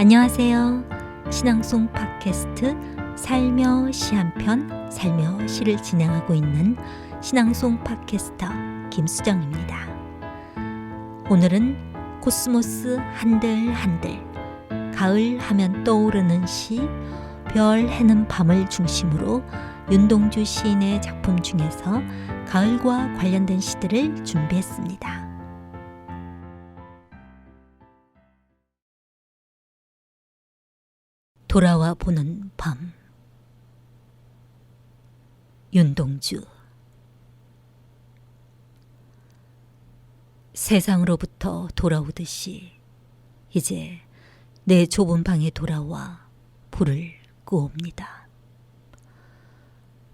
안녕하세요. 신앙송 팟캐스트 살며 시 한편 살며 시를 진행하고 있는 신앙송 팟캐스터 김수정입니다. 오늘은 코스모스 한들 한들 가을 하면 떠오르는 시 별 해는 밤을 중심으로 윤동주 시인의 작품 중에서 가을과 관련된 시들을 준비했습니다. 돌아와 보는 밤 윤동주 세상으로부터 돌아오듯이 이제 내 좁은 방에 돌아와 불을 끄옵니다.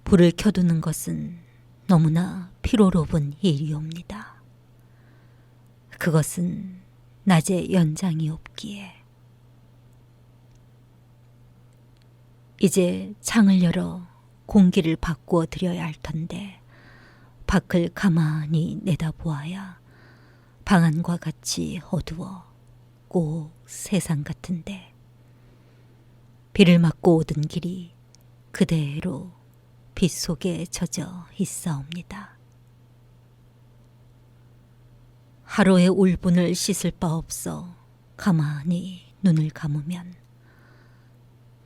불을 켜두는 것은 너무나 피로로운 일이옵니다. 그것은 낮에 연장이 없기에 이제 창을 열어 공기를 바꾸어 드려야 할 텐데 밖을 가만히 내다보아야 방 안과 같이 어두워 꼭 세상 같은데 비를 맞고 오던 길이 그대로 빛 속에 젖어 있사옵니다. 하루의 울분을 씻을 바 없어 가만히 눈을 감으면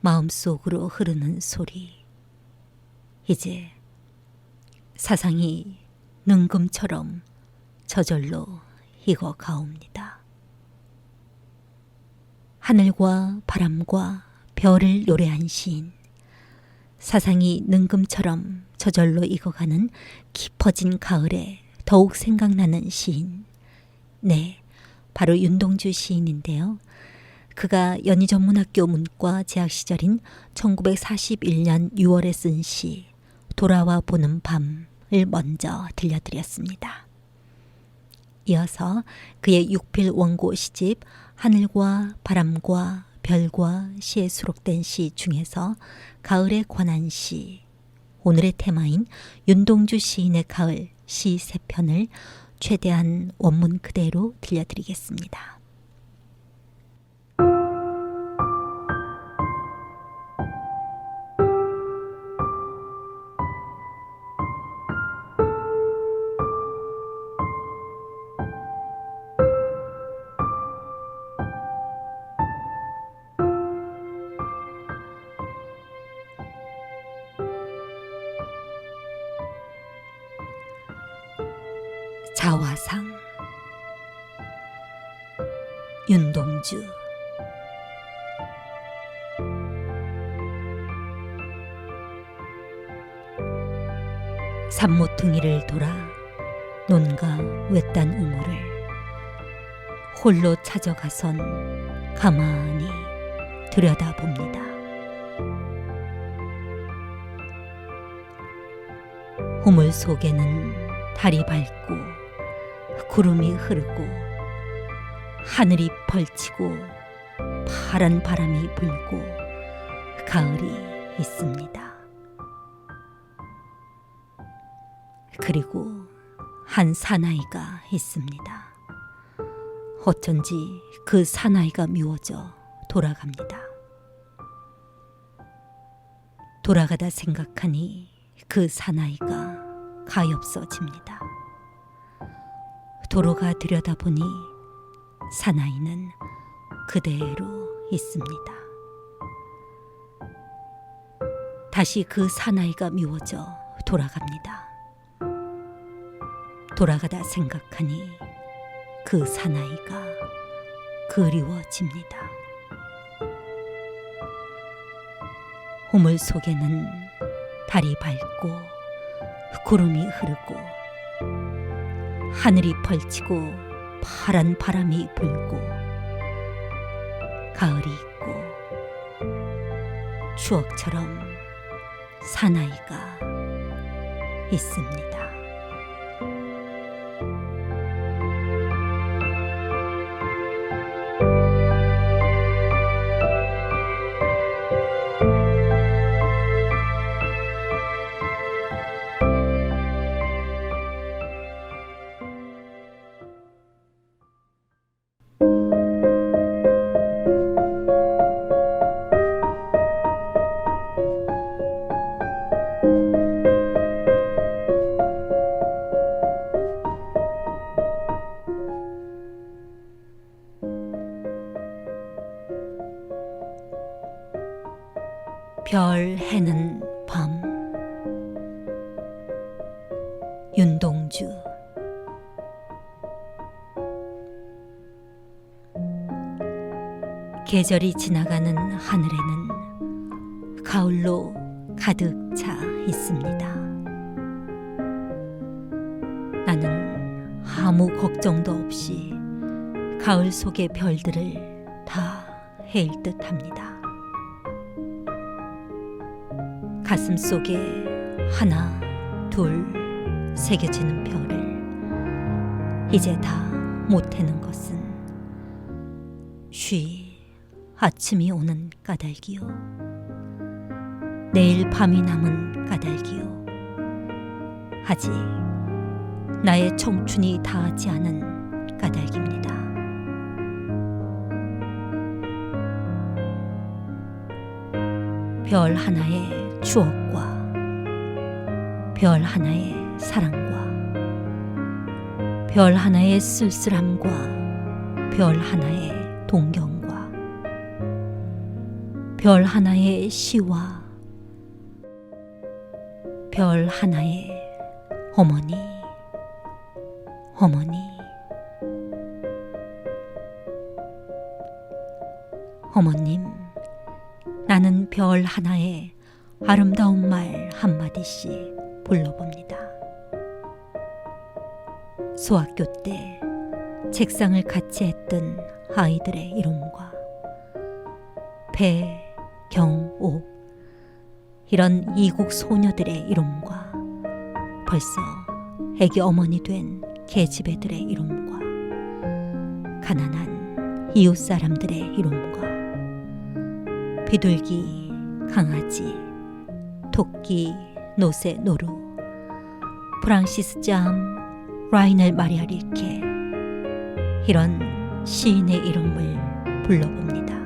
마음속으로 흐르는 소리. 이제 사상이 능금처럼 저절로 익어 가옵니다. 하늘과 바람과 별을 노래한 시인. 사상이 능금처럼 저절로 익어가는 깊어진 가을에 더욱 생각나는 시인. 네, 바로 윤동주 시인인데요. 그가 연희 전문학교 문과 재학 시절인 1941년 6월에 쓴 시 돌아와 보는 밤을 먼저 들려드렸습니다. 이어서 그의 육필 원고 시집 하늘과 바람과 별과 시에 수록된 시 중에서 가을에 관한 시 오늘의 테마인 윤동주 시인의 가을 시 세 편을 최대한 원문 그대로 들려드리겠습니다. 자화상 윤동주 산모퉁이를 돌아 논가 외딴 우물을 홀로 찾아가선 가만히 들여다봅니다. 우물 속에는 달이 밝고 구름이 흐르고 하늘이 펼치고 파란 바람이 불고 가을이 있습니다. 그리고 한 사나이가 있습니다. 어쩐지 그 사나이가 미워져 돌아갑니다. 돌아가다 생각하니 그 사나이가 가엾어집니다. 도로가 들여다보니 사나이는 그대로 있습니다. 다시 그 사나이가 미워져 돌아갑니다. 돌아가다 생각하니 그 사나이가 그리워집니다. 우물 속에는 달이 밝고 구름이 흐르고 하늘이 펼치고 파란 바람이 불고 가을이 있고 추억처럼 사나이가 있습니다. 계절이 지나가는 하늘에는 가을로 가득 차 있습니다. 나는 아무 걱정도 없이 가을 속의 별들을 다 헤일 듯 합니다. 가슴 속에 하나, 둘 새겨지는 별을 이제 다 못해는 것은 쉬 아침이 오는 까닭이요. 내일 밤이 남은 까닭이요. 아직 나의 청춘이 다하지 않은 까닭입니다. 별 하나의 추억과 별 하나의 사랑과 별 하나의 쓸쓸함과 별 하나의 동경과 별 하나의 시와 별 하나의 어머니 어머니 어머님 나는 별 하나에 아름다운 말 한마디씩 불러봅니다. 소학교 때 책상을 같이 했던 아이들의 이름과 배, 경, 옥 이런 이국 소녀들의 이름과 벌써 애기 어머니 된 계집애들의 이름과 가난한 이웃 사람들의 이름과 비둘기, 강아지, 토끼, 노새, 노루, 프랑시스 짬, 라이넬 마리아 릴케 이런 시인의 이름을 불러봅니다.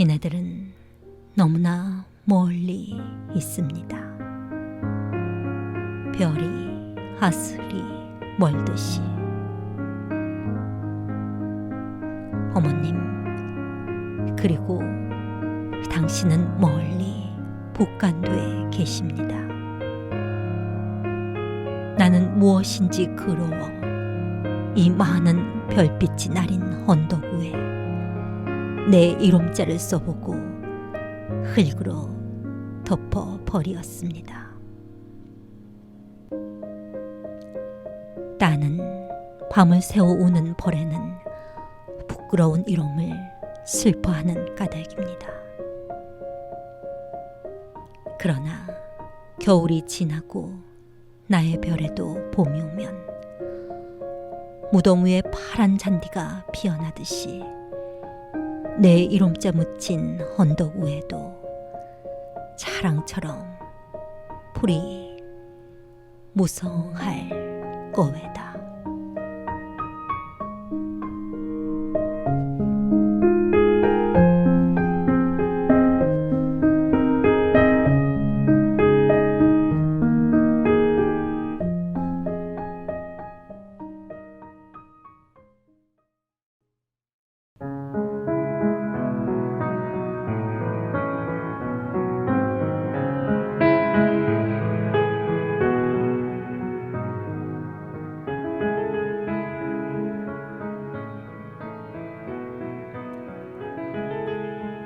이네들은 너무나 멀리 있습니다. 별이 하슬이 멀듯이 어머님 그리고 당신은 멀리 북간도에 계십니다. 나는 무엇인지 그로워 이 많은 별빛이 나린 언덕 위에 내 이름자를 써보고 흙으로 덮어 버리었습니다. 나는 밤을 새워 우는 벌에는 부끄러운 이름을 슬퍼하는 까닭입니다. 그러나 겨울이 지나고 나의 별에도 봄이 오면 무덤 위에 파란 잔디가 피어나듯이 내 이름자 묻힌 언덕 위에도 자랑처럼 풀이 무성할 거외다.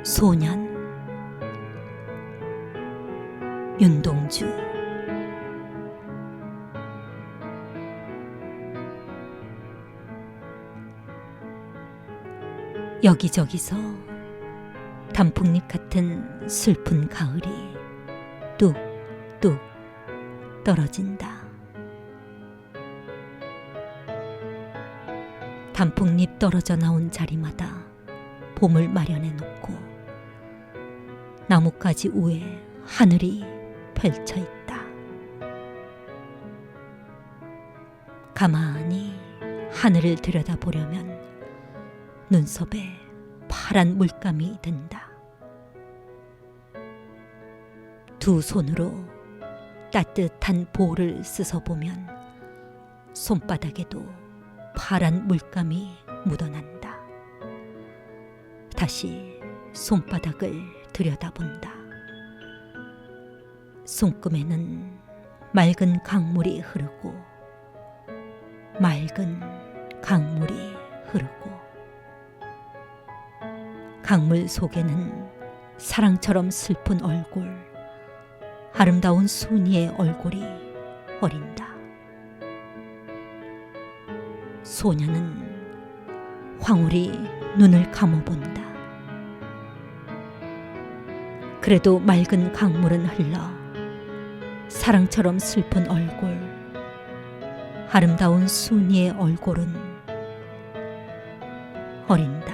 소년 윤동주 여기저기서 단풍잎 같은 슬픈 가을이 뚝뚝 떨어진다. 단풍잎 떨어져 나온 자리마다 봄을 마련해 놓고 나뭇가지 위에 하늘이 펼쳐 있다. 가만히 하늘을 들여다보려면 눈썹에 파란 물감이 든다. 두 손으로 따뜻한 볼을 씻어보면 손바닥에도 파란 물감이 묻어난다. 다시 손바닥을 들여다본다. 손금에는 맑은 강물이 흐르고 맑은 강물이 흐르고 강물 속에는 사랑처럼 슬픈 얼굴, 아름다운 순이의 얼굴이 어린다. 소녀는 황홀히 눈을 감아본다. 그래도 맑은 강물은 흘러 사랑처럼 슬픈 얼굴, 아름다운 순이의 얼굴은 어린다.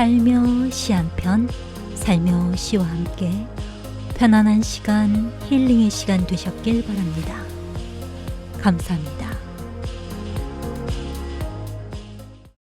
살며시 한편 살며시와 함께 편안한 시간 힐링의 시간 되셨길 바랍니다. 감사합니다.